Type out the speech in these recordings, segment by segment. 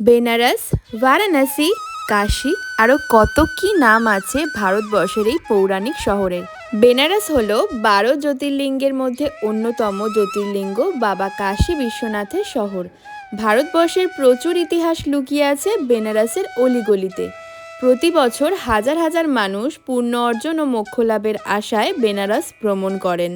বেনারস, বারাণসী, কাশী আরও কত কি নাম আছে ভারতবর্ষের এই পৌরাণিক শহরের বেনারস হলো বারো জ্যোতির্লিঙ্গের মধ্যে অন্যতম জ্যোতির্লিঙ্গ বাবা কাশী বিশ্বনাথের শহর। ভারতবর্ষের প্রচুর ইতিহাস লুকিয়ে আছে বেনারসের অলিগলিতে। প্রতি বছর হাজার হাজার মানুষ পূর্ণ অর্জন ও মোক্ষ লাভের আশায় বেনারস ভ্রমণ করেন।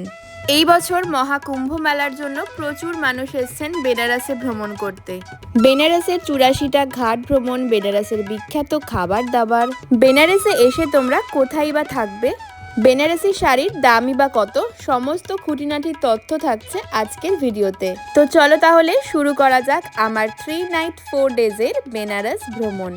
এই বছর মহাকুম্ভ মেলার জন্য প্রচুর মানুষ এসছেন বেনারসে ভ্রমণ করতে। বেনারসের চুরাশিটা ঘাট ভ্রমণ, বেনারসের বিখ্যাত খাবার দাবার বেনারসে এসে তোমরা কোথায় বা থাকবে? বেনারসি শাড়ির দামই বা কত? সমস্ত খুঁটিনাটি তথ্য থাকছে আজকের ভিডিওতে। তো চলো তাহলে শুরু করা যাক আমার থ্রি নাইট ফোর ডেজের বেনারস ভ্রমণ।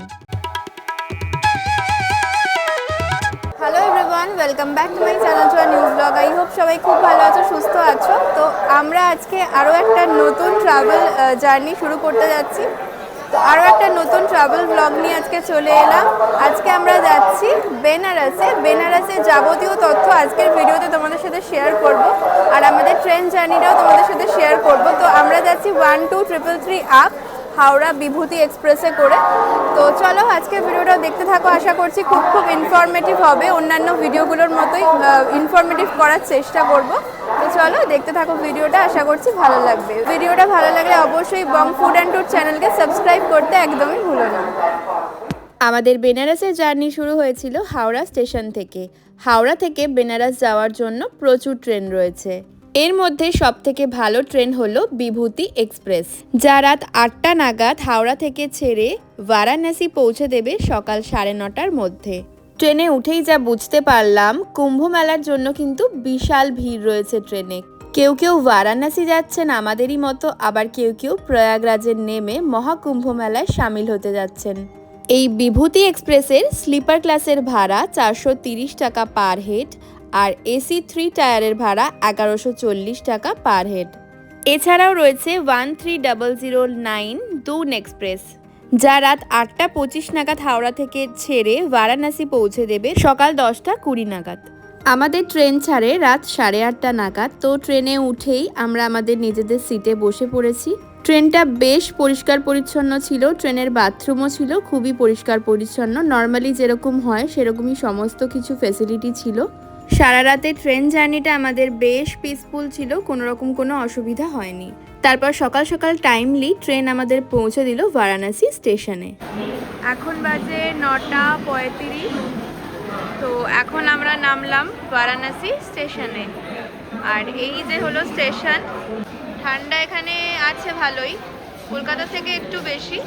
Everyone welcome back to my channel to news vlog I hope সবাই খুব ভালো আছো, সুস্থ আছো। তো আমরা আজকে আরও একটা নতুন ট্রাভেল জার্নি শুরু করতে যাচ্ছি। তো আরও একটা নতুন ট্রাভেল ব্লগ নিয়ে আজকে চলে এলাম। আজকে আমরা যাচ্ছি বেনারসে। বেনারসের যাবতীয় তথ্য আজকের ভিডিওতে তোমাদের সাথে শেয়ার করব। আর আমাদের ট্রেন জার্নিটাও তোমাদের সাথে শেয়ার করব। তো আমরা যাচ্ছি one two triple three up Howrah Bibhuti এক্সপ্রেসে করে। তো চলো আজকে ভিডিওটা দেখতে থাকো। আশা করছি খুব খুব ইনফরমেটিভ হবে। অন্যান্য ভিডিওগুলোর মতোই ইনফরমেটিভ করার চেষ্টা করব। তো চলো দেখতে থাকো ভিডিওটা। আশা করছি ভালো লাগবে। ভিডিওটা ভালো লাগলে অবশ্যই বং ফুড অ্যান্ড টুর চ্যানেলকে সাবস্ক্রাইব করতে একদমই ভুলো না। আমাদের বেনারসের জার্নি শুরু হয়েছিল হাওড়া স্টেশন থেকে। হাওড়া থেকে বেনারস যাওয়ার জন্য প্রচুর ট্রেন রয়েছে। এর মধ্যে সব থেকে ভালো ট্রেন হলো বিভূতি এক্সপ্রেস, যা রাত আটটা নাগাদ হাওড়া থেকে ছেড়ে বারাণসী পৌঁছে দেবে সকাল সাড়ে নটার মধ্যে। ট্রেনে উঠেই যা বুঝতে পারলাম, কুম্ভ মেলার জন্য কিন্তু বিশাল ভিড় রয়েছে ট্রেনে। কেউ কেউ বারাণসী যাচ্ছেন আমাদেরই মতো, আবার কেউ কেউ প্রয়াগরাজের নেমে মহাকুম্ভ মেলায় সামিল হতে যাচ্ছেন। এই বিভূতি এক্সপ্রেসের স্লিপার ক্লাসের ভাড়া চারশো টাকা পার হেড আর এসি থ্রি টায়ারের ভাড়া এগারোশো চল্লিশ টাকা পার হেড। এছাড়াও রয়েছে one three double zero nine Doon express, যা রাত আটটা পঁচিশ নাগাদ হাওড়া থেকে ছেড়ে বারাণসী পৌঁছে দেবে সকাল দশটা কুড়ি নাগাদ। আমাদের ট্রেন ছাড়ে রাত সাড়ে আটটা নাগাদ, তো ট্রেনে উঠেই আমরা আমাদের নিজেদের সিটে বসে পড়েছি। ট্রেনটা বেশ পরিষ্কার পরিচ্ছন্ন ছিল, ট্রেনের বাথরুমও ছিল, খুবই পরিষ্কার পরিচ্ছন্ন। নর্মালি যেরকম হয়, সেরকমই সমস্ত কিছু ফেসিলিটি ছিল। সারা রাতে ট্রেন জার্নিটা আমাদের বেশ পিসফুল ছিল কোনো রকম কোনো অসুবিধা হয়নি। তারপর সকাল সকাল টাইমলি ট্রেন আমাদের পৌঁছে দিল বারাণসী স্টেশনে এখন বাজে নটা পঁয়ত্রিশ, তো এখন আমরা নামলাম বারাণসী স্টেশনে আর এই যে হলো স্টেশন ঠান্ডা এখানে আছে ভালোই, কলকাতা থেকে একটু বেশি,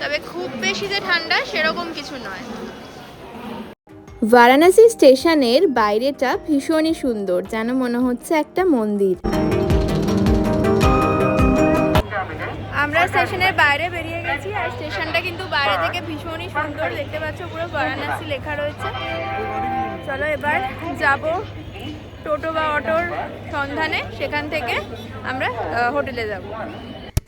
তবে খুব বেশি যে ঠান্ডা সেরকম কিছু নয়। বারাণসী স্টেশনের বাইরেটা ভীষণই সুন্দর, যেন মনে হচ্ছে একটা মন্দির। আমরা স্টেশনের বাইরে বেরিয়ে গেছি, আর স্টেশনটা কিন্তু বাইরে থেকে ভীষণই সুন্দর। দেখতে পাচ্ছ পুরো বারাণসী লেখা রয়েছে। চলো এবার যাব টোটো বা অটোর সন্ধানে, সেখান থেকে আমরা হোটেলে যাব।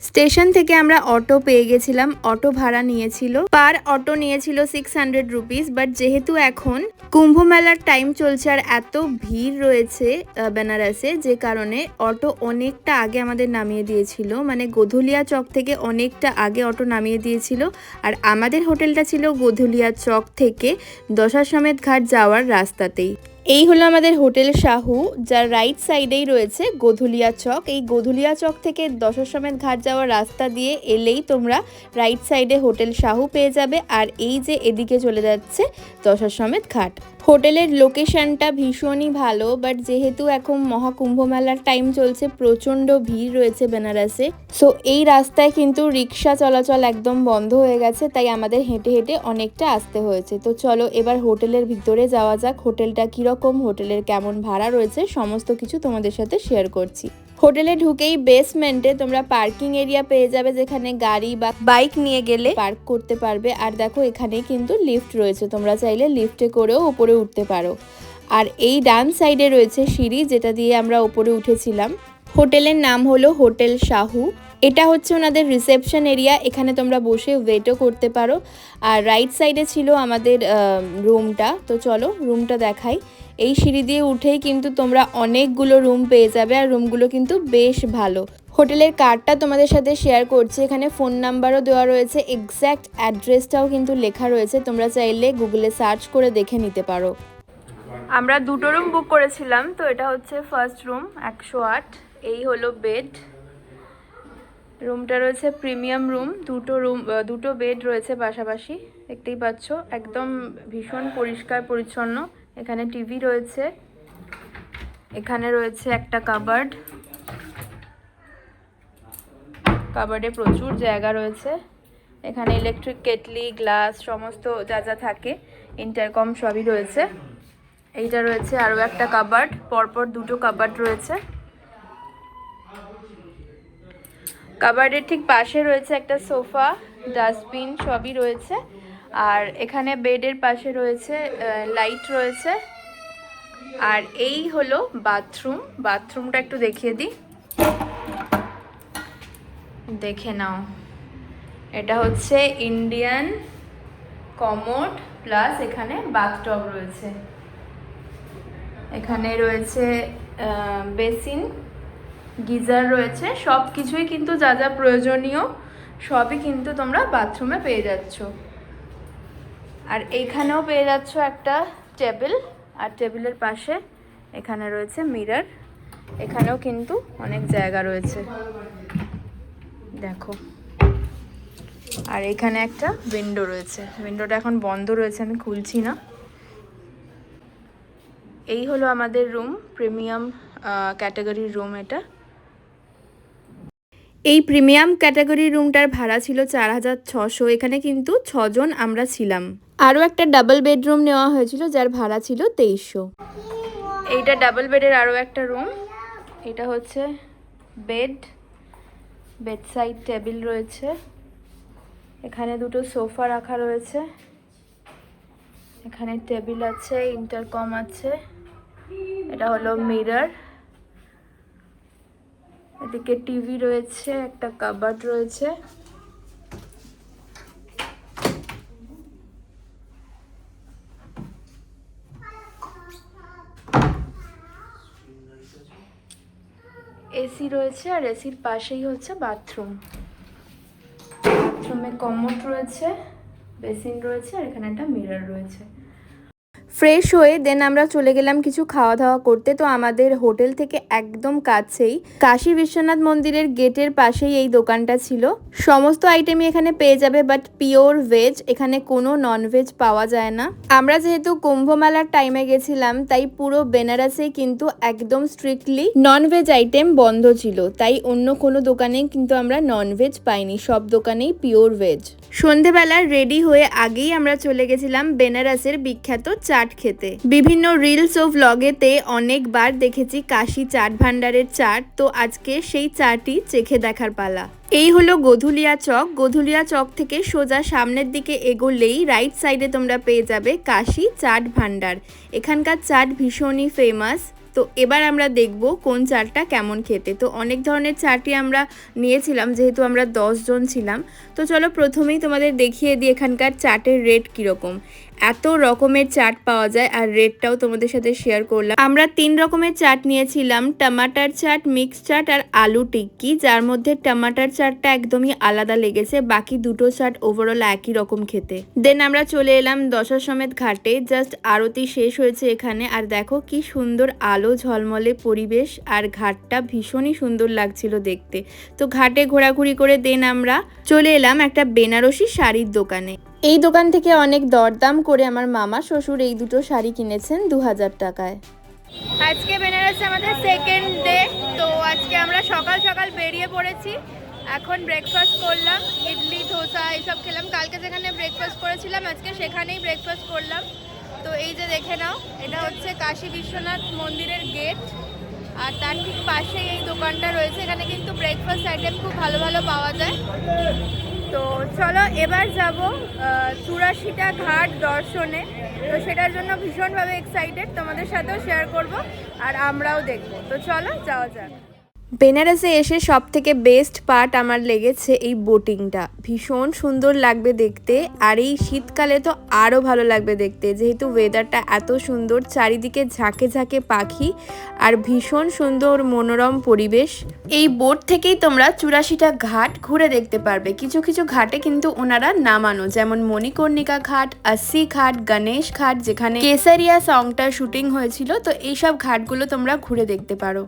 স্টেশন থেকে আমরা অটো পেয়ে গেছিলাম, অটো ভাড়া নিয়েছিল। পার অটো নিয়েছিল সিক্স হান্ড্রেড রুপিস বাট যেহেতু এখন কুম্ভ মেলার টাইম চলছে আর এত ভিড় রয়েছে বেনারসে, যে কারণে অটো অনেকটা আগে আমাদের নামিয়ে দিয়েছিল। মানে গোধুলিয়া চক থেকে অনেকটা আগে অটো নামিয়ে দিয়েছিল। আর আমাদের হোটেলটা ছিল গোধুলিয়া চক থেকে দশাসমেত ঘাট যাওয়ার রাস্তাতেই। এই হলো আমাদের হোটেল শাহু, যার রাইট সাইডেই রয়েছে গোধুলিয়া চক। এই গোধুলিয়া চক থেকে দশসমেত ঘাট যাওয়ার রাস্তা দিয়ে এলেই তোমরা রাইট সাইডে হোটেল শাহু পেয়ে যাবে। আর এই যে এদিকে চলে যাচ্ছে দশসমেত ঘাট। হোটেলের লোকেশনটা ভীষণই ভালো বাট যেহেতু এখন মহাকুম্ভ মেলার টাইম চলছে, প্রচণ্ড ভিড় রয়েছে বেনারসে। সো এই রাস্তায় কিন্তু রিক্সা চলাচল একদম বন্ধ হয়ে গেছে, তাই আমাদের হেঁটে হেঁটে অনেকটা আসতে হয়েছে। তো চলো, এবার হোটেলের ভিতরে যাওয়া যাক, হোটেলটা কীরকম, হোটেলের কেমন ভাড়া রয়েছে, সমস্ত কিছু তোমাদের সাথে শেয়ার করছি। হোটেলে ঢুকেই বেসমেন্টে তোমরা পার্কিং এরিয়া পেয়ে যাবে যেখানে গাড়ি বা বাইক নিয়ে গেলে পার্ক করতে পারবে। আর দেখো, এখানে কিন্তু লিফট রয়েছে। তোমরা চাইলে লিফটে করেও উপরে উঠতে পারো। আর এই ডান সাইডে রয়েছে সিঁড়ি, যেটা দিয়ে আমরা উপরে উঠেছিলাম। হোটেলের নাম হলো হোটেল শাহু। এটা হচ্ছে ওনাদের রিসেপশন এরিয়া, এখানে তোমরা বসে ওয়েটও করতে পারো। আর রাইট সাইডে ছিল আমাদের রুমটা। তো চলো রুমটা দেখাই। এই সিঁড়ি দিয়ে উঠেই কিন্তু তোমরা অনেকগুলো রুম পেয়ে যাবে আর রুমগুলো কিন্তু বেশ ভালো। হোটেলের কার্ডটা তোমাদের সাথে শেয়ার করছি। এখানে ফোন নাম্বারও দেওয়া রয়েছে। এক্স্যাক্ট অ্যাড্রেসটাও কিন্তু লেখা রয়েছে। তোমরা চাইলে গুগলে সার্চ করে দেখে নিতে পারো। আমরা দুটো রুম বুক করেছিলাম। তো এটা হচ্ছে ফার্স্ট রুম, একশো আট। এই হলো বেড রুমটা রয়েছে প্রিমিয়াম রুম দুটো রুম দুটো বেড রয়েছে পাশাপাশি, দেখতেই পাচ্ছ, একদম ভীষণ পরিষ্কার, পরিচ্ছন্ন। এখানে টিভি রয়েছে, এখানে রয়েছে একটা কাবার্ড কাবার্ডে প্রচুর জায়গা রয়েছে। এখানে ইলেকট্রিক কেটলি গ্লাস সমস্ত যা যা থাকে ইন্টারকম সবই রয়েছে। এইটা রয়েছে আরও একটা কাবার্ড পরপর দুটো কাবার্ড রয়েছে। কাবার্ডের ঠিক পাশে রয়েছে একটা সোফা, ডাস্টবিন সবই রয়েছে। আর এখানে বেডের পাশে রয়েছে লাইট রয়েছে। আর এই হলো বাথরুম। বাথরুমটা একটু দেখিয়ে দিই। দেখে নাও। এটা হচ্ছে ইন্ডিয়ান কমোড, প্লাস এখানে বাথটব রয়েছে। এখানে রয়েছে বেসিন। গিজার রয়েছে সব কিছুই কিন্তু যা যা প্রয়োজনীয় সবই কিন্তু তোমরা বাথরুমে পেয়ে যাচ্ছ। আর এইখানেও পেয়ে যাচ্ছ একটা টেবিল আর টেবিলের পাশে এখানে রয়েছে মিরর এখানেও কিন্তু অনেক জায়গা রয়েছে। দেখো। আর এখানে একটা উইন্ডো রয়েছে। উইন্ডোটা এখন বন্ধ রয়েছে, আমি খুলছি না। এই হলো আমাদের রুম প্রিমিয়াম ক্যাটাগরির রুম এটা। এই প্রিমিয়াম ক্যাটাগরি রুমটার ভাড়া ছিল চার হাজার ছশো। এখানে কিন্তু ছজন আমরা ছিলাম। আরও একটা ডাবল বেডরুম নেওয়া হয়েছিল, যার ভাড়া ছিল তেইশশো। এইটা ডাবল বেডের আরও একটা রুম। এটা হচ্ছে বেড। বেড সাইড টেবিল রয়েছে। এখানে দুটো সোফা রাখা রয়েছে। এখানে টেবিল আছে, ইন্টারকম আছে। এটা হলো মিরর। এদিকে টিভি রয়েছে, একটা কাবার্ড রয়েছে। এসি রয়েছে আর এসির পাশেই হচ্ছে বাথরুম বাথরুমে কমোড রয়েছে বেসিন রয়েছে আর এখানে একটা মিরর রয়েছে। ফ্রেশ হয়ে দেন আমরা চলে গেলাম কিছু খাওয়া দাওয়া করতে। তো আমাদের হোটেল থেকে একদম কাছেই কাশী বিশ্বনাথ মন্দিরের গেটের পাশেই এই দোকানটা ছিল। সমস্ত আইটেমই এখানে পেয়ে যাবে বাট পিওর ভেজ এখানে কোনো ননভেজ পাওয়া যায় না। আমরা যেহেতু কুম্ভ মেলার টাইমে গেছিলাম, তাই পুরো বেনারসে কিন্তু একদম স্ট্রিক্টলি ননভেজ আইটেম বন্ধ ছিল। তাই অন্য কোনো দোকানেই কিন্তু আমরা ননভেজ পাইনি, সব দোকানেই পিওর ভেজ সন্ধেবেলা রেডি হয়ে আগেই আমরা চলে গেছিলাম বেনারসের বিখ্যাত চাট খেতে। বিভিন্ন রিলস ও ভ্লগেতে অনেকবার দেখেছি কাশি চাট ভান্ডারের চাট। তো আজকে সেই চাটই চেখে দেখার পালা। এই হলো গধুলিয়া চক। গধুলিয়া চক থেকে সোজা সামনের দিকে এগোলেই রাইট সাইডে তোমরা পেয়ে যাবে কাশি চাট ভান্ডার এখানকার চাট ভীষণই ফেমাস তো এবার আমরা দেখব কোন চাটটা কেমন খেতে। তো অনেক ধরনের চাটই আমরা নিয়েছিলাম, যেহেতু আমরা জন ছিলাম। তো চলো প্রথমেই তোমাদের দেখিয়ে দিই এখানকার চাটের রেট কীরকম। এত রকমের চাট পাওয়া যায় আর রেটটাও তোমাদের সাথে শেয়ার করলাম। আমরা তিন রকমের চাট নিয়েছিলাম, টমাটার চাট মিক্স চাট আর আলু টিক্কি, যার মধ্যে টমাটার চাটটা একদমই আলাদা লেগেছে, বাকি দুটো চাট ওভারঅল একই রকম খেতে। দেন আমরা চলে এলাম দশা সমেত ঘাটে জাস্ট আরতি শেষ হয়েছে এখানে, আর দেখো কি সুন্দর আলো ঝলমলে পরিবেশ, আর ঘাটটা ভীষণই সুন্দর লাগছিল দেখতে। তো ঘাটে ঘোরাঘুরি করে দেন আমরা চলে এলাম একটা বেনারসি শাড়ির দোকানে। এই দোকান থেকে অনেক দরদাম করে আমার মামা, শ্বশুর এই দুটো শাড়ি কিনেছেন দু হাজার টাকায়। আজকে বেনারসে আমাদের সেকেন্ড ডে তো আজকে আমরা সকাল সকাল বেরিয়ে পড়েছি। এখন ব্রেকফাস্ট করলাম, ইডলি, ধোসা এসব খেলাম। কালকে যেখানে ব্রেকফাস্ট করেছিলাম, আজকে সেখানেই ব্রেকফাস্ট করলাম। তো এই যে দেখে নাও, এটা হচ্ছে কাশী বিশ্বনাথ মন্দিরের গেট আর তার ঠিক পাশেই এই দোকানটা রয়েছে। এখানে কিন্তু ব্রেকফাস্ট আইটেম খুব ভালো ভালো পাওয়া যায়। তো চলো এবার যাব চুরাশিটা ঘাট দর্শনে। তো সেটার জন্য ভীষণভাবে এক্সাইটেড তোমাদের সাথেও শেয়ার করব, আর আমরাও দেখব। তো চলো যাওয়া যাক। বেনারসে এসে সব থেকে বেস্ট পার্ট আমার লেগেছে এই বোটিংটা ভীষণ সুন্দর লাগবে দেখতে, আর এই শীতকালে তো আরও ভালো লাগবে দেখতে। যেহেতু ওয়েদারটা এত সুন্দর, চারিদিকে ঝাঁকে ঝাঁকে পাখি আর ভীষণ সুন্দর মনোরম পরিবেশ। এই বোট থেকেই তোমরা চুরাশিটা ঘাট ঘুরে দেখতে পারবে। কিছু কিছু ঘাটে কিন্তু ওনারা নামানো, যেমন মণিকর্ণিকা ঘাট আসি ঘাট, গণেশ ঘাট, যেখানে কেসারিয়া সংটার শুটিং হয়েছিল। তো এইসব ঘাটগুলো তোমরা ঘুরে দেখতে পারো।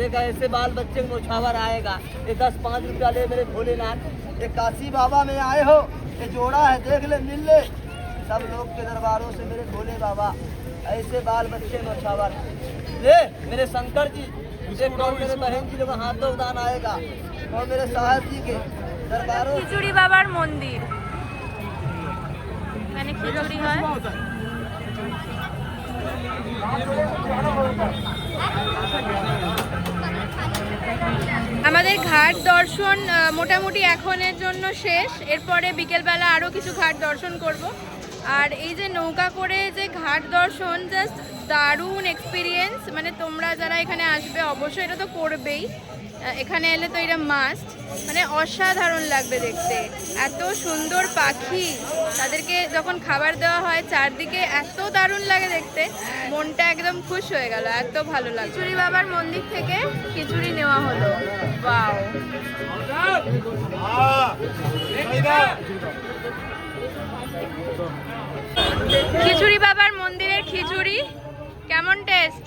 देखा ऐसे बाल बच्चे मुछावर आएगा ये दस पाँच रुपया ले मेरे भोलेनाथ ये काशी बाबा में आए हो ये जोड़ा है देख ले मिल ले सब लोग के दरबारों से मेरे भोले बाबा ऐसे बाल बच्चे मुछावर ले मेरे शंकर जी मुझे कौन मेरे बहन जी लोग हाथों दान आएगा और मेरे साहब जी के दरबारों खिचुड़ी बाबा मंदिर मैंने है আমাদের ঘাট দর্শন মোটামুটি এখনের জন্য শেষ। এরপরে বিকেলবেলা আরও কিছু ঘাট দর্শন করব। আর এই যে নৌকা করে যে ঘাট দর্শন জাস্ট দারুণ এক্সপিরিয়েন্স মানে তোমরা যারা এখানে আসবে, অবশ্যই এটা তো করবেই। এখানে এলে তো এটা মাস্ট মানে অসাধারণ লাগবে দেখতে। এত সুন্দর পাখি। তাদেরকে যখন খাবার দেওয়া হয়, চারদিকে এত দারুণ লাগে দেখতে। মনটা একদম খুশ হয়ে গেল, এত ভালো লাগে খিচুড়ি বাবার মন্দির থেকে খিচুড়ি নেওয়া হলো। বাও খিচুড়ি বাবার মন্দিরের খিচুড়ি। কেমন টেস্ট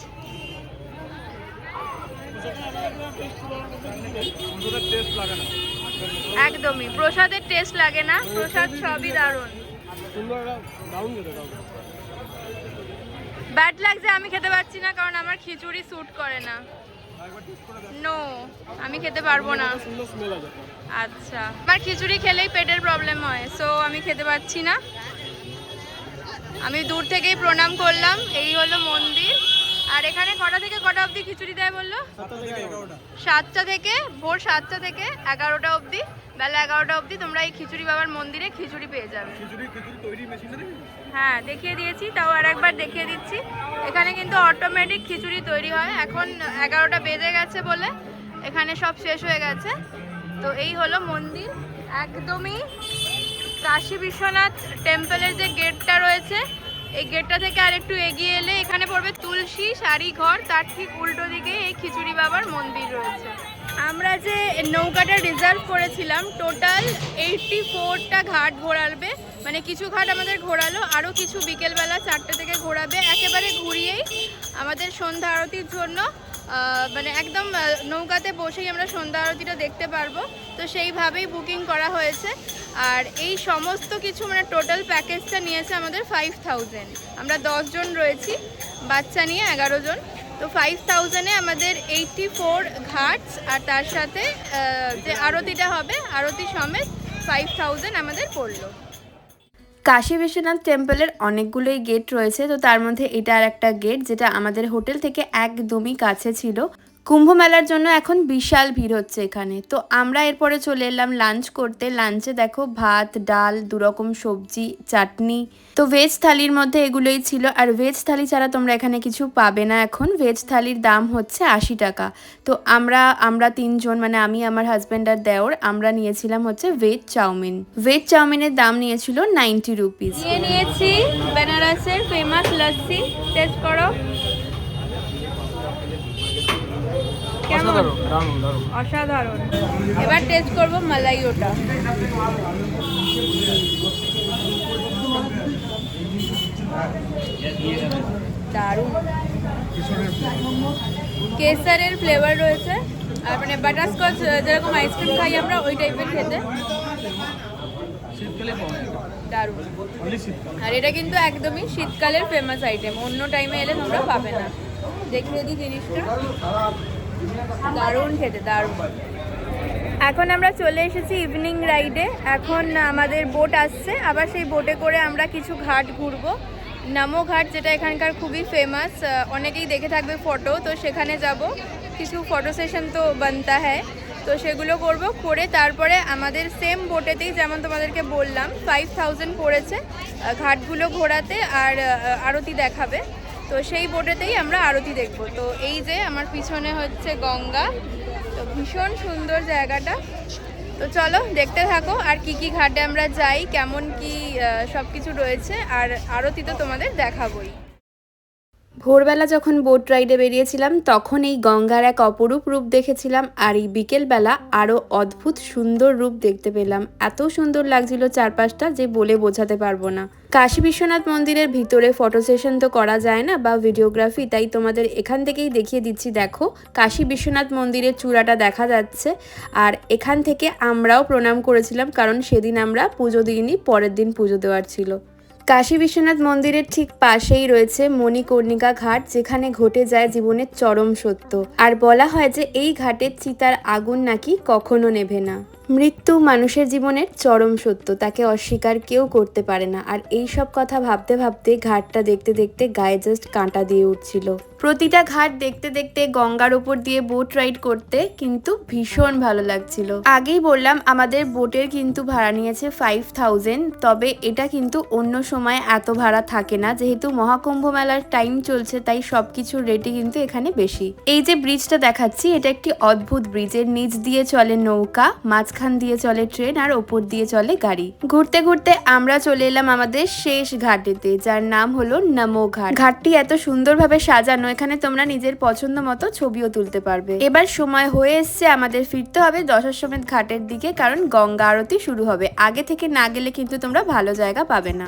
একদমই। প্রসাদের টেস্ট লাগে না। প্রসাদ সবই দারুণ। ব্যাড লাগছে, আমি খেতে পারছি না, কারণ আমার খিচুড়ি স্যুট করে না। নো আমি খেতে পারব না। আচ্ছা। আমার খিচুড়ি খেলেই পেটের প্রবলেম হয় সো আমি খেতে পারছি না। আমি দূর থেকেই প্রণাম করলাম, এই হলো মন্দির। আর এখানে কটা থেকে কটা অবধি খিচুড়ি দেয় বলল? সাতটা থেকে ভোর সাতটা থেকে এগারোটা অবধি বেলা এগারোটা অবধি তোমরা এই খিচুড়ি বাবার মন্দিরে খিচুড়ি পেয়ে যাবে। হ্যাঁ দেখিয়ে দিয়েছি তাও আর একবার দেখিয়ে দিচ্ছি। এখানে কিন্তু অটোমেটিক খিচুড়ি তৈরি হয়। এখন এগারোটা বেজে গেছে বলে এখানে সব শেষ হয়ে গেছে। তো এই হলো মন্দির। একদমই কাশী বিশ্বনাথ টেম্পলের যে গেটটা রয়েছে এই গেটটা থেকে আর একটু এগিয়ে এলে এখানে পড়বে তুলসী শাড়ি ঘর, তার ঠিক উল্টো দিকে এই খিচুড়ি বাবার মন্দির রয়েছে। আমরা যে নৌকাটা রিজার্ভ করেছিলাম টোটাল এইটটি ফোরটা ঘাট ঘোরাবে মানে কিছু ঘাট আমাদের ঘোরালো আরও কিছু বিকেলবেলা চারটে থেকে ঘোরাবে। একেবারে ঘুরিয়েই আমাদের সন্ধ্যা আরতির জন্য মানে একদম নৌকাতে বসেই আমরা সন্ধ্যা আরতিটা দেখতে পারব। তো সেইভাবেই বুকিং করা হয়েছে। আর এই সমস্ত কিছু মানে টোটাল প্যাকেজটা নিয়েছে আমাদের ফাইভ থাউজেন্ড আমরা দশজন রয়েছি, বাচ্চা নিয়ে এগারো জন তো ফাইভ থাউজেন্ডে আমাদের এইটটি ফোর ঘাটস আর তার সাথে যে আরতিটা হবে, আরতি সমেত ফাইভ থাউজেন্ড আমাদের পড়ল। কাশী বিশ্বনাথ টেম্পলের অনেকগুলোই গেট রয়েছে, তো তার মধ্যে এটা আর একটা গেট যেটা আমাদের হোটেল থেকে একদমই কাছে ছিল। কুম্ভ মেলার জন্য এখন বিশাল ভিড় হচ্ছে এখানে। তো আমরা এরপরে চলে এলাম লাঞ্চ করতে। লাঞ্চে দেখো ভাত, ডাল, দুরকম সবজি, চাটনি। তো ভেজ থালির মধ্যে এগুলোই ছিল। আর ভেজ থালি ছাড়া তোমরা এখানে কিছু পাবে না এখন। ভেজ থালির দাম হচ্ছে আশি টাকা। তো আমরা আমরা তিনজন মানে আমি, আমার হাজব্যান্ড আর দেওর, আমরা নিয়েছিলাম হচ্ছে ভেজ চাউমিন। ভেজ চাউমিনের দাম নিয়েছিল নাইনটি রুপিস নিয়ে নিয়েছি বেনারসের ফেমাস লস্যি। টেস্ট করো। অসাধারণ এবার টেস্ট করব মালাই ওটা দারুণ। কেসারের ফ্লেভার রয়েছে। আর মানে বাটারস্কচ যেরকম আইসক্রিম খাই আমরা ওই টাইপের খেতে। দারুণ। আর এটা কিন্তু একদমই শীতকালের ফেমাস আইটেম অন্য টাইমে এলে তোমরা পাবে না। দেখিয়ে দিই জিনিসটা। দারুণ খেতে, দারুণ। এখন আমরা চলে এসেছি ইভিনিং রাইডে এখন আমাদের বোট আসছে, আবার সেই বোটে করে আমরা কিছু ঘাট ঘুরবো। নামো ঘাট, যেটা এখানকার খুবই ফেমাস অনেকেই দেখে থাকবে ফটো তো সেখানে যাব। কিছু ফটো সেশন তো বানতা হ্যায়। তো সেগুলো করব, করে তারপরে আমাদের সেম বোটেতেই যেমন তোমাদেরকে বললাম ফাইভ থাউজেন্ড পড়েছে ঘাটগুলো ঘোরাতে, আর আরতি দেখাবে। তো সেই বোটেতেই আমরা আরতি দেখব। তো এই যে আমার পিছনে হচ্ছে গঙ্গা। তো ভীষণ সুন্দর জায়গাটা। তো চলো দেখতে থাকো আর কি কি ঘাটে আমরা যাই, কেমন কি সব কিছু রয়েছে। আর আরতি তো তোমাদের দেখাবোই। ভোরবেলা যখন বোট রাইডে বেরিয়েছিলাম, তখন এই গঙ্গার এক অপরূপ রূপ দেখেছিলাম আর এই বিকেলবেলা আরও অদ্ভুত সুন্দর রূপ দেখতে পেলাম। এত সুন্দর লাগছিল চারপাশটা যে বলে বোঝাতে পারব না। কাশী বিশ্বনাথ মন্দিরের ভিতরে ফটো সেশন তো করা যায় না বা ভিডিওগ্রাফি তাই তোমাদের এখান থেকেই দেখিয়ে দিচ্ছি। দেখো, কাশী বিশ্বনাথ মন্দিরের চূড়াটা দেখা যাচ্ছে আর এখান থেকে আমরাও প্রণাম করেছিলাম কারণ সেদিন আমরা পুজো দিইনি, পরের দিন পুজো দেওয়ার ছিল। কাশী বিশ্বনাথ মন্দিরের ঠিক পাশেই রয়েছে মণিকর্ণিকা ঘাট, যেখানে ঘটে যায় জীবনের চরম সত্য। আর বলা হয় যে এই ঘাটের চিতার আগুন নাকি কখনো নেভে না। মৃত্যু মানুষের জীবনের চরম সত্য, তাকে অস্বীকার কেউ করতে পারে না। আর এই সব কথা ভাবতে ভাবতে ঘাটটা দেখতে দেখতে গায়ে জাস্ট কাঁটা দিয়ে উঠছিল। প্রতিটা ঘাট দেখতে দেখতে গঙ্গার উপর দিয়ে বোট রাইড করতে কিন্তু ভীষণ ভালো লাগছিল। আগেই বললাম, আমাদের বোটের কিন্তু ভাড়া নিয়েছে ফাইভ থাউজেন্ড তবে এটা কিন্তু অন্য সময় এত ভাড়া থাকে না। যেহেতু মহাকুম্ভ মেলার টাইম চলছে, তাই সবকিছুর রেটই কিন্তু এখানে বেশি। এই যে ব্রিজটা দেখাচ্ছি, এটা একটি অদ্ভুত ব্রিজের নিচ দিয়ে চলে নৌকা, মাঝখান দিয়ে চলে ট্রেন আর ওপর দিয়ে চলে গাড়ি। ঘুরতে ঘুরতে আমরা চলে এলাম আমাদের শেষ ঘাটেতে, যার নাম হলো নমো ঘাট। ঘাটটি এত সুন্দরভাবে সাজানো, এখানে তোমরা নিজের পছন্দ মতো ছবিও তুলতে পারবে। এবার সময় হয়ে এসছে আমাদের ফিরতে হবে দশাশ্বমেধ ঘাটের দিকে, কারণ গঙ্গা আরতি শুরু হবে। আগে থেকে না গেলে কিন্তু তোমরা ভালো জায়গা পাবে না।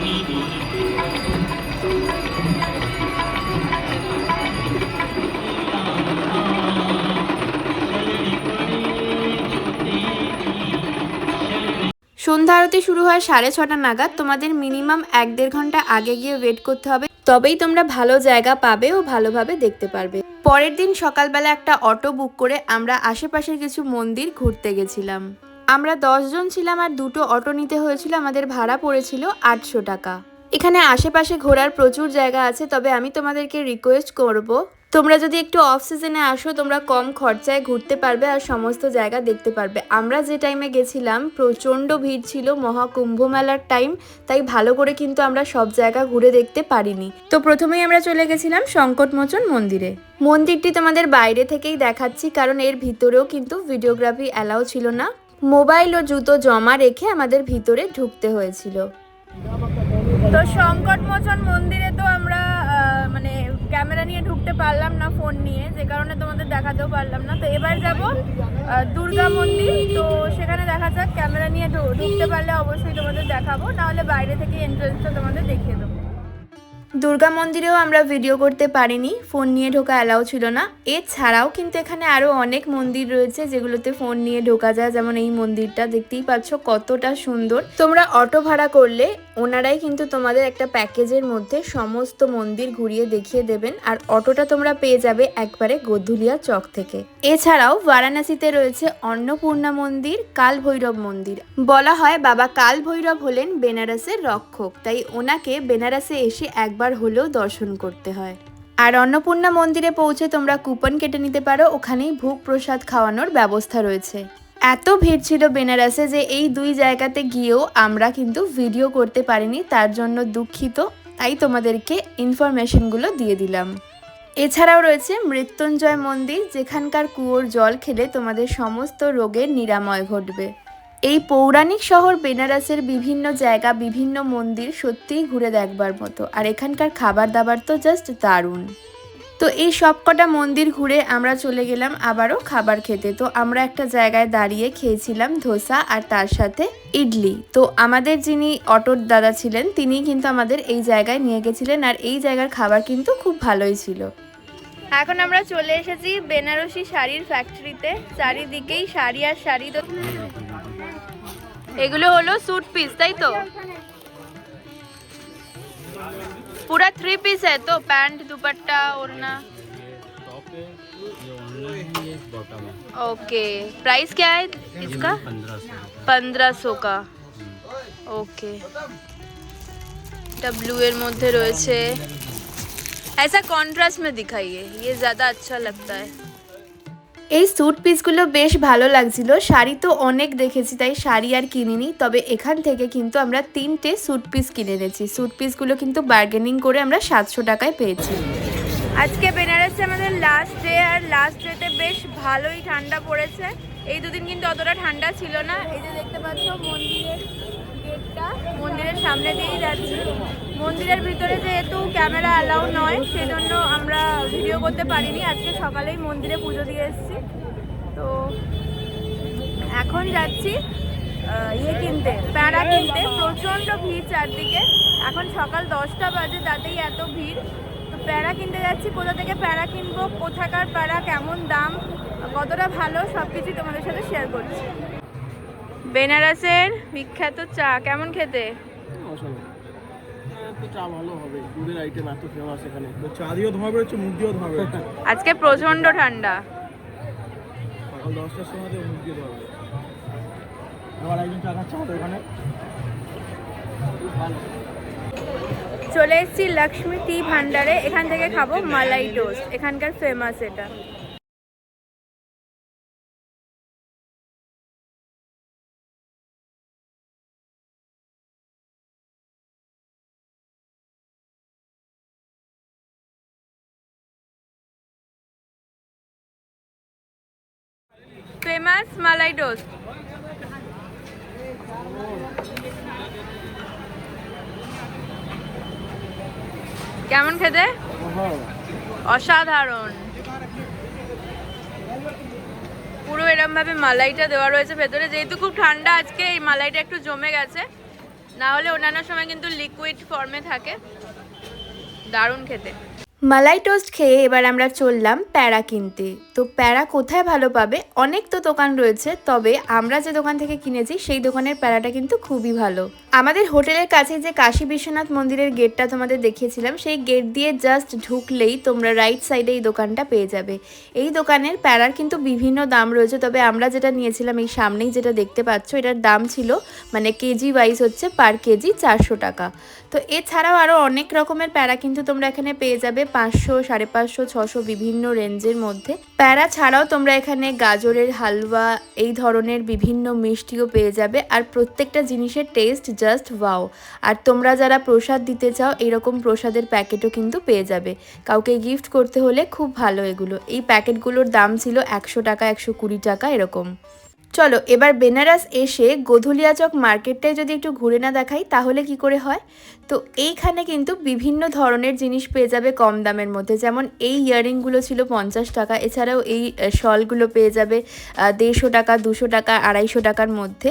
সন্ধ্যা আরতি শুরু হয় সাড়ে ছটা নাগাদ। তোমাদের মিনিমাম এক দেড় ঘণ্টা আগে গিয়ে ওয়েট করতে হবে। তবেই তোমরা ভালো জায়গা পাবে ও ভালোভাবে দেখতে পারবে। পরের দিন সকালবেলা একটা অটো বুক করে আমরা আশেপাশের কিছু মন্দির ঘুরতে গেছিলাম। আমরা দশজন ছিলাম আর দুটো অটো নিতে হয়েছিল, আমাদের ভাড়া পড়েছিল আটশো টাকা। এখানে আশেপাশে ঘোরার প্রচুর জায়গা আছে, তবে আমি তোমাদেরকে রিকোয়েস্ট করব তোমরা যদি একটু অফ সিজনে আসো, তোমরা কম খরচায় ঘুরতে পারবে আর সমস্ত জায়গা দেখতে পারবে। আমরা যে টাইমে গেছিলাম, প্রচণ্ড ভিড় ছিল মহাকুম্ভ মেলার টাইম তাই ভালো করে কিন্তু আমরা সব জায়গা ঘুরে দেখতে পারিনি। তো প্রথমেই আমরা চলে গেছিলাম সংকটমোচন মন্দিরে। মন্দিরটি তোমাদের বাইরে থেকেই দেখাচ্ছি, কারণ এর ভিতরেও কিন্তু ভিডিওগ্রাফি অ্যালাউ ছিল না। মোবাইল ও জুতো জমা রেখে আমাদের ভিতরে ঢুকতে হয়েছিল। তো সংকটমোচন মন্দিরে তো আমরা ক্যামেরা নিয়ে ঢুকতে পারলাম না ফোন নিয়ে, যে কারণে তোমাদের দেখাতেও পারলাম না। তো এবার যাব দুর্গা মন্দির। তো সেখানে দেখা যাক, ক্যামেরা নিয়ে ঢুকতে পারলে অবশ্যই তোমাদের দেখাবো, নাহলে বাইরে থেকে এন্ট্রেন্সটা তোমাদের দেখিয়ে দেবো। দুর্গা মন্দিরেও আমরা ভিডিও করতে পারিনি ফোন নিয়ে ঢোকা অ্যালাউ ছিল না। এছাড়াও কিন্তু এখানে আরও অনেক মন্দির রয়েছে যেগুলোতে ফোন নিয়ে ঢোকা যায়, যেমন এই মন্দিরটা দেখতেই পাচ্ছ কতটা সুন্দর। তোমরা অটো ভাড়া করলে ওনারাই কিন্তু তোমাদের একটা প্যাকেজের মধ্যে সমস্ত মন্দির ঘুরিয়ে দেখিয়ে দেবেন, আর অটোটা তোমরা পেয়ে যাবে একবারে গোধুলিয়া চক থেকে। এছাড়াও বারাণসীতে রয়েছে অন্নপূর্ণা মন্দির কাল ভৈরব মন্দির। বলা হয় বাবা কাল ভৈরব হলেন বেনারসের রক্ষক, তাই ওনাকে বেনারসে এসে একবার হলেও দর্শন করতে হয়। আর অন্নপূর্ণা মন্দিরে পৌঁছে তোমরা কুপন কেটে নিতে পারো, ওখানেই ভোগ প্রসাদ খাওয়ানোর ব্যবস্থা রয়েছে। এত ভিড় ছিল বেনারসে যে এই দুই জায়গাতে গিয়েও আমরা কিন্তু ভিডিও করতে পারিনি, তার জন্য দুঃখিত। তাই তোমাদেরকে ইনফরমেশনগুলো দিয়ে দিলাম। এছাড়াও রয়েছে মৃত্যুঞ্জয় মন্দির, যেখানকার কুয়োর জল খেলে তোমাদের সমস্ত রোগের নিরাময় ঘটবে। এই পৌরাণিক শহর বেনারসের বিভিন্ন জায়গা, বিভিন্ন মন্দির সত্যিই ঘুরে দেখবার মতো। আর এখানকার খাবার দাবার তো জাস্ট দারুণ। তো এই সবকটা মন্দির ঘুরে আমরা চলে গেলাম আবারও খাবার খেতে। তো আমরা একটা জায়গায় দাঁড়িয়ে খেয়েছিলাম ধোসা আর তার সাথে ইডলি। তো আমাদের যিনি অটোর দাদা ছিলেন, তিনি কিন্তু আমাদের এই জায়গায় নিয়ে গেছিলেন আর এই জায়গার খাবার কিন্তু খুব ভালোই ছিল। এখন আমরা চলে এসেছি বেনারসি শাড়ির ফ্যাক্টরিতে চারিদিকেই শাড়ি আর শাড়ি তো এগুলো হলো স্যুট পিস তাই তো पूरा थ्री पीस है तो पैंट दुपट्टा ओढ़ना टॉप है ये ऑनलाइन है ये बॉटम है ओके प्राइस क्या है इसका पंद्रह सौ पंद्रह सौ का ওকে এটা ব্লু এর মধ্যে রয়েছে ऐसा कॉन्ट्रास्ट में दिखाइए ये ज़्यादा अच्छा लगता है এই স্যুট পিসগুলো বেশ ভালো লাগছিল। শাড়ি তো অনেক দেখেছি, তাই শাড়ি আর কিনিনি। তবে এখান থেকে কিন্তু আমরা তিনটে স্যুট পিস কিনে এনেছি। স্যুট পিসগুলো কিন্তু বার্গেনিং করে আমরা সাতশো টাকায় পেয়েছি। আজকে বেনারসে আমাদের লাস্ট ডে আর লাস্ট ডেতে বেশ ভালোই ঠান্ডা পড়েছে। এই দুদিন কিন্তু অতটা ঠান্ডা ছিল না। এই যে দেখতে পাচ্ছ মন্দিরের গেটটা মন্দিরের সামনে দিয়েই যাচ্ছি। মন্দিরের ভিতরে যেহেতু ক্যামেরা অ্যালাউ নয়, সেজন্য আমরা ভিডিও করতে পারিনি। আজকে সকালেই মন্দিরে পুজো দিয়ে এসেছি। তো এখন যাচ্ছি ইয়ে কিনতে প্যাড়া কিনতে। প্রচণ্ড ভিড় চারদিকে। এখন সকাল দশটা বাজে, তাতেই এত ভিড়। তো প্যাড়া কিনতে যাচ্ছি। কোথা থেকে প্যাড়া কিনবো, কোথাকার প্যাড়া কেমন দাম, কতটা ভালো সব কিছুই তোমাদের সাথে শেয়ার করছি। বেনারসের বিখ্যাত চা, কেমন খেতে? চা ভালো হবে দুধের আইটেম এত ফেমাস এখানে। চা দিয়েও ধোয়া বেরোচ্ছে মুখ দিয়েও ধোয়া বেরোচ্ছে আজকে প্রচণ্ড ঠান্ডা। সকাল দশটার সময় দিয়ে মুখ দিয়ে ধোয়া বেরোচ্ছে আবার একজন চা খাচ্ছে আমাদের এখানে। চলে এসেছি লক্ষ্মী টি ভান্ডারে এখান থেকে খাব মালাই টোস্ট এখানকার ফেমাস এটা। ফেমাস মালাই টোস্ট কেমন খেতে? অসাধারণ। পুরো এরম ভাবে মালাইটা দেওয়া রয়েছে ভেতরে। যেহেতু খুব ঠান্ডা আজকে, এই মালাইটা একটু জমে গেছে। না হলে অন্যান্য সময় কিন্তু লিকুইড ফর্মে থাকে। দারুণ খেতে। মালাই টোস্ট খেয়ে এবার আমরা চললাম প্যাড়া কিনতে। তো প্যাড়া কোথায় ভালো পাবে? অনেক তো দোকান রয়েছে, তবে আমরা যে দোকান থেকে কিনেছি, সেই দোকানের প্যাড়াটা কিন্তু খুবই ভালো। আমাদের হোটেলের কাছে যে কাশী বিশ্বনাথ মন্দিরের গেটটা তোমাদের দেখিয়েছিলাম, সেই গেট দিয়ে জাস্ট ঢুকলেই তোমরা রাইট সাইডে এই দোকানটা পেয়ে যাবে। এই দোকানের প্যারার কিন্তু বিভিন্ন দাম রয়েছে, তবে আমরা যেটা নিয়েছিলাম, এই সামনেই যেটা দেখতে পাচ্ছ, এটার দাম ছিল মানে কেজি ওয়াইজ হচ্ছে পার কেজি চারশো টাকা। তো এছাড়াও আরও অনেক রকমের প্যারা কিন্তু তোমরা এখানে পেয়ে যাবে, পাঁচশো, সাড়ে পাঁচশো, ছশো বিভিন্ন রেঞ্জের মধ্যে। প্যারা ছাড়াও তোমরা এখানে গাজরের হালুয়া, এই ধরনের বিভিন্ন মিষ্টিও পেয়ে যাবে, আর প্রত্যেকটা জিনিসের টেস্ট জাস্ট ওয়াও আর তোমরা যারা প্রসাদ দিতে চাও, এরকম প্রসাদের প্যাকেটও কিন্তু পেয়ে যাবে। কাউকে গিফট করতে হলে খুব ভালো এগুলো। এই প্যাকেটগুলোর দাম ছিল একশো টাকা, একশো কুড়ি টাকা, এরকম। চলো, এবার বেনারস এসে গোধুলিয়া চক মার্কেটটায় যদি একটু ঘুরে না দেখাই, তাহলে কি করে হয়? তো এইখানে কিন্তু বিভিন্ন ধরনের জিনিস পেয়ে যাবে কম দামের মধ্যে। যেমন এই ইয়াররিংগুলো ছিল পঞ্চাশ টাকা, এছাড়াও এই শলগুলো পেয়ে যাবে দেড়শো টাকা, দুশো টাকা, আড়াইশো টাকার মধ্যে।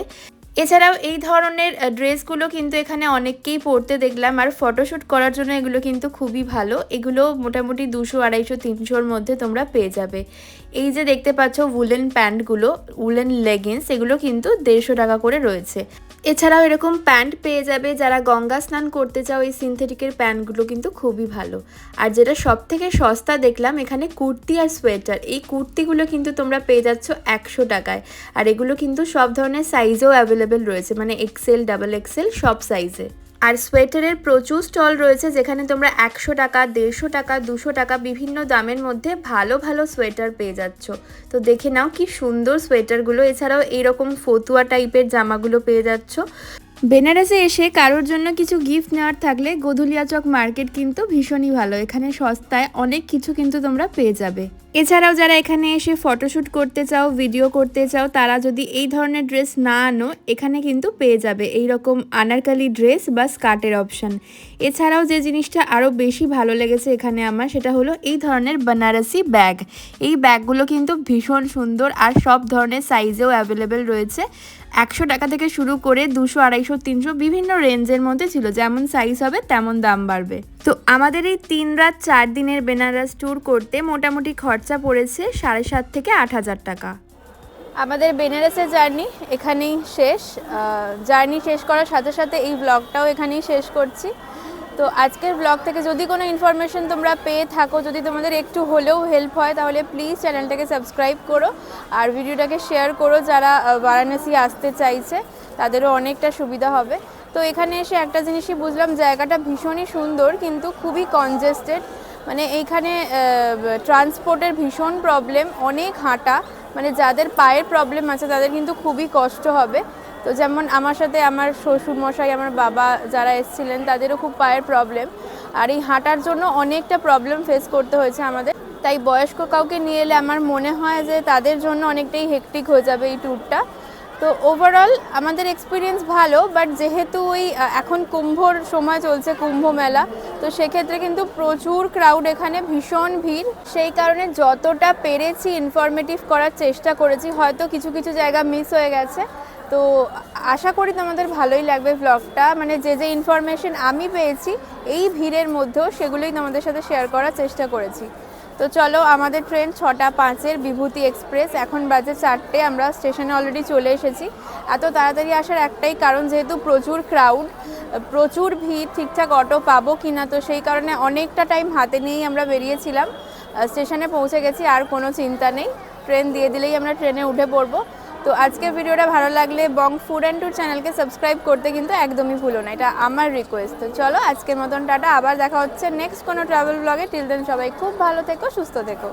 এছাড়াও এই ধরনের ড্রেসগুলো কিন্তু এখানে অনেককেই পরতে দেখলাম আর ফটোশ্যুট করার জন্য এগুলো কিন্তু খুবই ভালো। এগুলো মোটামুটি দুশো, আড়াইশো, তিনশোর মধ্যে তোমরা পেয়ে যাবে। এই যে দেখতে পাচ্ছ উলেন প্যান্টগুলো উলেন লেগিংস এগুলো কিন্তু দেড়শো টাকা করে রয়েছে। এছাড়াও এরকম প্যান্ট পেয়ে যাবে, যারা গঙ্গা স্নান করতে চাও, এই সিনথেটিকের প্যান্টগুলো কিন্তু খুবই ভালো। আর যেটা সব থেকে সস্তা দেখলাম, এখানে কুর্তি আর সোয়েটার। এই কুর্তিগুলো কিন্তু তোমরা পেয়ে যাচ্ছ একশো টাকায়। আর এগুলো কিন্তু সব ধরনের সাইজেও অ্যাভেলেবেল রয়েছে মানে এক্সেল ডাবল এক্সেল সব সাইজে আর সোয়েটারের প্রচুর স্টল রয়েছে, যেখানে তোমরা একশো টাকা, দেড়শো টাকা, দুশো টাকা বিভিন্ন দামের মধ্যে ভালো ভালো সোয়েটার পেয়ে যাচ্ছ। তো দেখে নাও কি সুন্দর সোয়েটারগুলো। এছাড়াও এইরকম ফতুয়া টাইপের জামাগুলো পেয়ে যাচ্ছ। বেনারসে এসে কারোর জন্য কিছু গিফট নেওয়ার থাকলে গোধুলিয়া চক মার্কেট কিন্তু ভীষণই ভালো। এখানে সস্তায় অনেক কিছু কিন্তু তোমরা পেয়ে যাবে। এছাড়াও যারা এখানে এসে ফটোশ্যুট করতে চাও ভিডিও করতে চাও, তারা যদি এই ধরনের ড্রেস না আনো, এখানে কিন্তু পেয়ে যাবে। এই রকম আনারকালি ড্রেস বা স্কার্টের অপশন এছাড়াও যে জিনিসটা আরও বেশি ভালো লেগেছে এখানে আমার, সেটা হলো এই ধরনের বেনারসি ব্যাগ এই ব্যাগগুলো কিন্তু ভীষণ সুন্দর আর সব ধরনের সাইজেও অ্যাভেলেবেল রয়েছে। একশো টাকা থেকে শুরু করে দুশো, আড়াইশো, তিনশো বিভিন্ন রেঞ্জের মধ্যে ছিল। যেমন সাইজ হবে, তেমন দাম বাড়বে। তো আমাদের এই তিন রাত, চার দিনের বেনারস ট্যুর করতে মোটামুটি খরচা পড়েছে সাড়ে সাত থেকে আট হাজার টাকা। আমাদের বেনারসের জার্নি এখানেই শেষ। জার্নি শেষ করার সাথে সাথে এই ব্লগটাও এখানেই শেষ করছি। তো আজকের ব্লগ থেকে যদি কোনো ইনফরমেশন তোমরা পেয়ে থাকো, যদি তোমাদের একটু হলেও হেল্প হয়, তাহলে প্লিজ চ্যানেলটাকে সাবস্ক্রাইব করো। আর ভিডিওটাকে শেয়ার করো যারা বারাণসী আসতে চাইছে, তাদেরও অনেকটা সুবিধা হবে। তো এখানে এসে একটা জিনিসই বুঝলাম, জায়গাটা ভীষণই সুন্দর, কিন্তু খুবই কনজেস্টেড মানে এইখানে ট্রান্সপোর্টের ভীষণ প্রবলেম অনেক হাঁটা মানে যাদের পায়ের প্রবলেম আছে, তাদের কিন্তু খুবই কষ্ট হবে। তো যেমন আমার সাথে আমার শ্বশুর মশাই আমার বাবা যারা এসেছিলেন, তাদেরও খুব পায়ের প্রবলেম আর এই হাঁটার জন্য অনেকটা প্রবলেম ফেস করতে হয়েছে আমাদের। তাই বয়স্ক কাউকে নিয়ে এলে আমার মনে হয় যে তাদের জন্য অনেকটাই হেকটিক হয়ে যাবে এই ট্যুরটা তো ওভারঅল আমাদের এক্সপিরিয়েন্স ভালো বাট যেহেতু ওই এখন কুম্ভর সময় চলছে কুম্ভ মেলা, তো সেক্ষেত্রে কিন্তু প্রচুর ক্রাউড এখানে, ভীষণ ভিড়। সেই কারণে যতটা পেরেছি ইনফরমেটিভ করার চেষ্টা করেছি, হয়তো কিছু কিছু জায়গা মিস হয়ে গেছে। তো আশা করি তোমাদের ভালোই লাগবে ব্লগটা মানে যে যে ইনফরমেশন আমি পেয়েছি, এই ভিড়ের মধ্যেও সেগুলোই তোমাদের সাথে শেয়ার করার চেষ্টা করেছি। তো চলো, আমাদের ট্রেন ছটা পাঁচের বিভূতি এক্সপ্রেস এখন বাজে চারটে, আমরা স্টেশনে অলরেডি চলে এসেছি। এত তাড়াতাড়ি আসার একটাই কারণ, যেহেতু প্রচুর ক্রাউড প্রচুর ভিড়, ঠিকঠাক অটো পাবো কি না তো সেই কারণে অনেকটা টাইম হাতে নিয়েই আমরা বেরিয়েছিলাম। স্টেশনে পৌঁছে গেছি, আর কোনো চিন্তা নেই। ট্রেন দিয়ে দিলেই আমরা ট্রেনে উঠে পড়ব। তো আজকের ভিডিওটা ভালো লাগলে বং ফুড অ্যান্ড ট্যুর চ্যানেলকে সাবস্ক্রাইব করতে কিন্তু একদমই ভুলো না। এটা আমার রিকোয়েস্ট তো চলো আজকের মতন টাটা, আবার দেখা হচ্ছে নেক্সট কোনো ট্রাভেল ব্লগে টিল দেন সবাই খুব ভালো থেকো, সুস্থ থেকো।